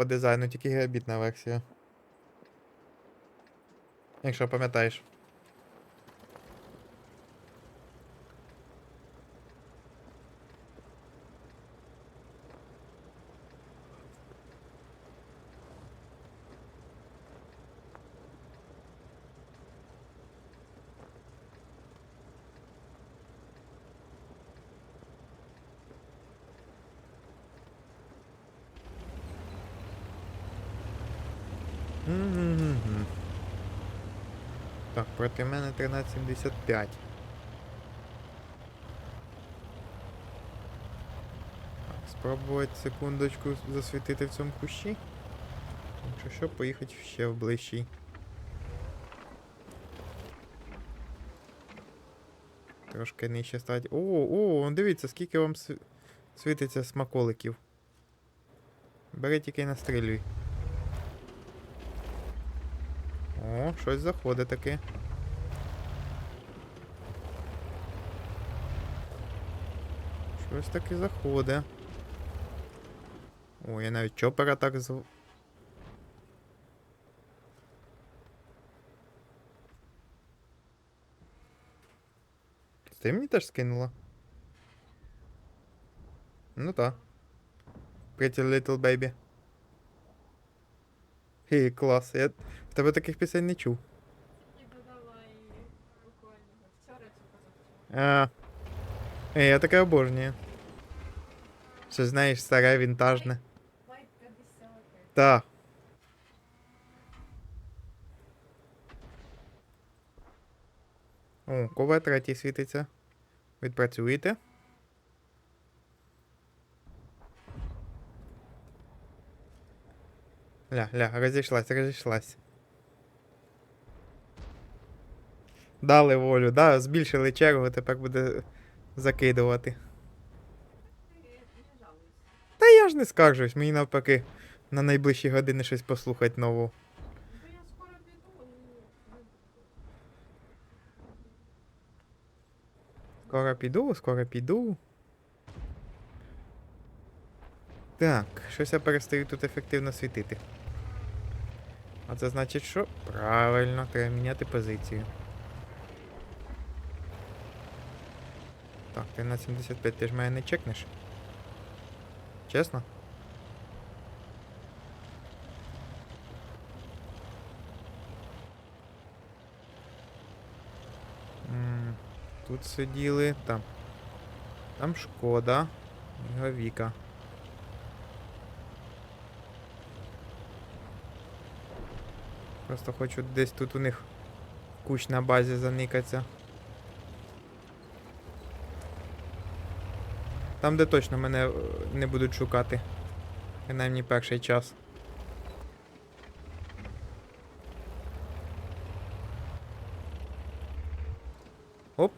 по дизайну, тільки гігабітна версія. Якщо пам'ятаєш. Мгм. Так, проти мене 1375. Так, спробувати секундочку засвітити в цьому кущі. Якщо що, поїхати ще в ближчий. Трошки нижче стати. О, о, дивіться, скільки вам світиться смаколиків. Бери тільки й настрілюй. О, щось заходить таки. Щось таки заходить. О, я навіть чопера так зв... Ти мені теж скинула? Ну та. Pretty Little Baby. Хі, клас. Я в тебе таких пісень не чув. І додала її буквально вчора чи позавчора. А. Я таке обожнюю. Що знаєш, старе, вінтажне. Лайк 50. Та. О, кова третій світиться. Відпрацюєте. Ля, ля, розійшлась, розійшлась. Дали волю, да, збільшили чергу, тепер буде закидувати. Та я ж не скаржусь, мені навпаки на найближчі години щось послухати нову. Скоро піду, скоро піду. Так, щось я перестаю тут ефективно світити. А це значить, що? Правильно, треба міняти позицію. Так, ти на 75 ти ж мене не чекнеш. Чесно? Тут сиділи. Там. Там шкода. Його Віка. Просто хочу десь тут у них куч на базі заникаться. Там, де точно мене е, не будуть шукати. Принаймні перший час. Оп.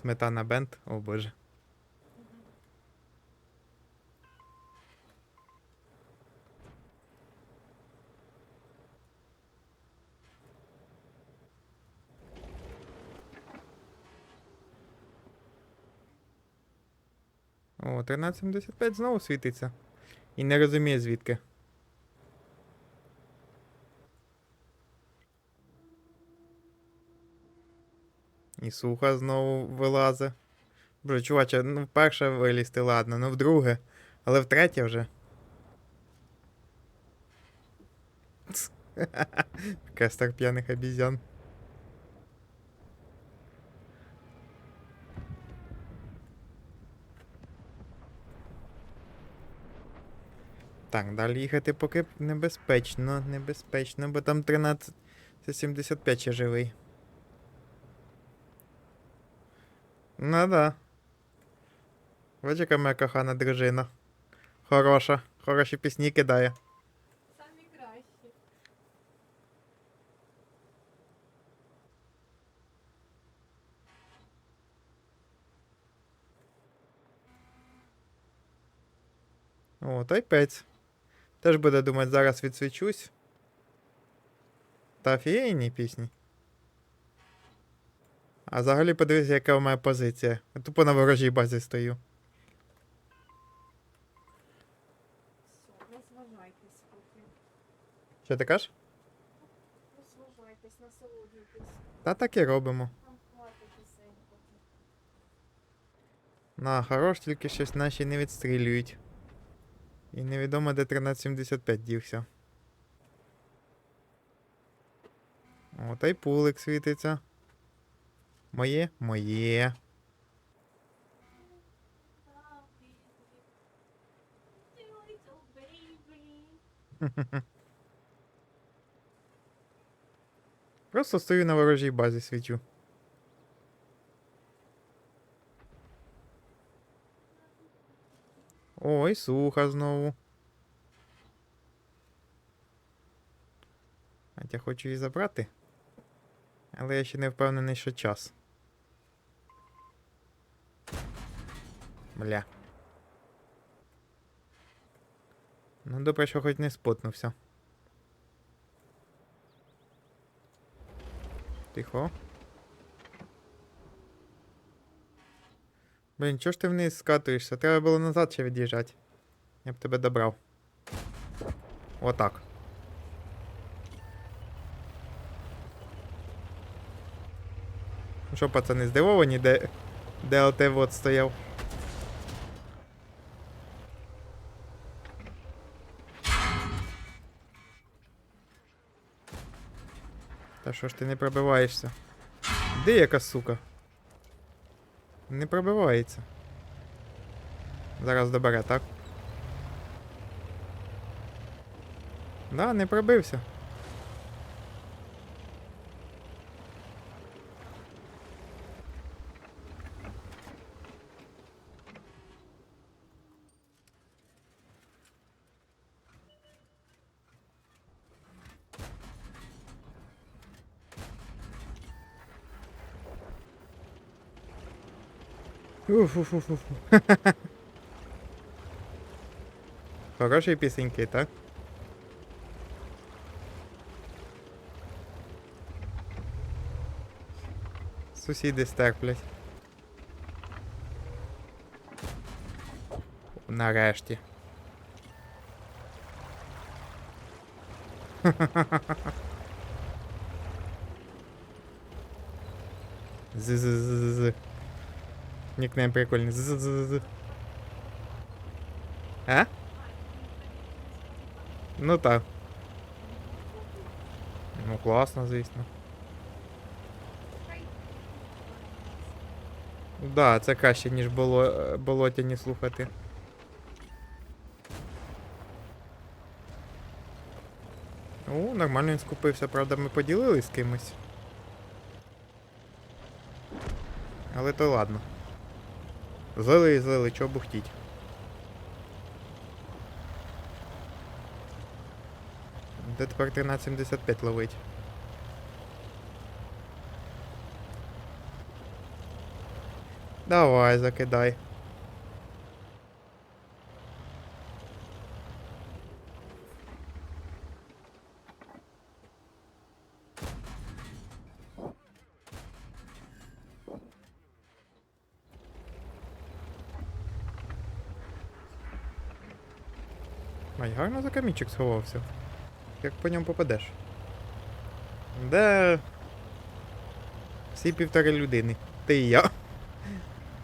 Сметана бенд, о боже. О, 1375 знову світиться. І не розуміє звідки. І суха знову вилазе. Боже, чуваче, ну вперше вилізти, ладно, ну вдруге. Але втретє вже. Ц. Кестер п'яних обізян. Так, далі їхати поки небезпечно, небезпечно, бо там 1375 ще живий. Ну да. Бачиш, яка моя кохана дружина. Хороша, хороші пісні кидає. Самі кращі. О, той пець. Теж буде думати, зараз відсвічусь. Та офігенні пісні. А взагалі подивись, яка у мене позиція. Я тупо на ворожій базі стою. Розважайтесь поки. Що ти кажеш? Розважайтесь, насолоджуйтесь. Та так і робимо. Там хватить пісень поки. На, хорош, тільки щось наші не відстрілюють. І невідомо, де 1375 дівся. О, та й пулик світиться. Моє? Моє. Просто стою на ворожій базі свічу. Ой, суха знову. А я хочу її забрати. Але я ще не впевнений, що час. Бля. Ну, добре, що хоч не спотнувся. Тихо. Блін, чого ж ти вниз скатуєшся? Треба було назад ще від'їжджати. Я б тебе добрав. Отак. Ну що, пацани, здивовані, де ДЛТ вот стояв? Та що ж ти не пробиваєшся? Де яка сука? Не пробивається. Зараз добере, так? Да, не пробився. Уф-уф-уф-уф. Хороші пісеньки, так? Сусіди стерплять. Нарешті. З-з-з-з-з. Нікнейм прикольний. З-з-з-з. А? Ну так. Ну класно, звісно. Да, це краще, ніж боло... е, болотяні слухати. О, нормально він скупився, правда, ми поділились з кимось. Але то ладно. Злили і злили, чого бухтіть. Де тепер 1375 ловить? Давай, закидай. Ай, гарно за камінчик сховався. Як по ньому попадеш? Де. Всі півтори людини. Ти і я.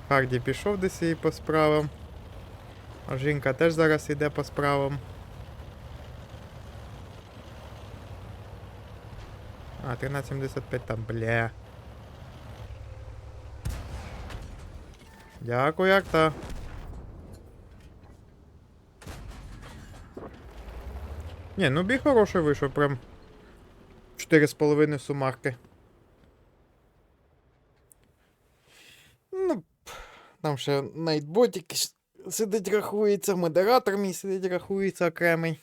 Харді пішов десь і по справам. А жінка теж зараз іде по справам. А, 1375 там, бля. Дякую, як та. Ні, ну бій хороший вийшов, прям 4,5 сумарки. Ну, там ще найтботик сидить рахується, модератор мій сидить рахується окремий.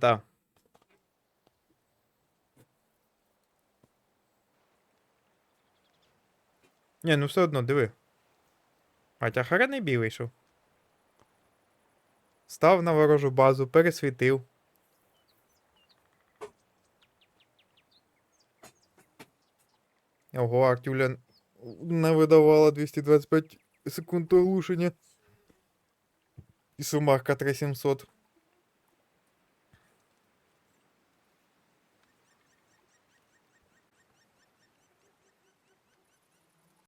Так. Ні, ну все одно, диви. А тя харений бій вийшов. Став на ворожу базу, пересвітив. Ого, Артюля не видавала 225 секунд оглушення. І сумарка 3700.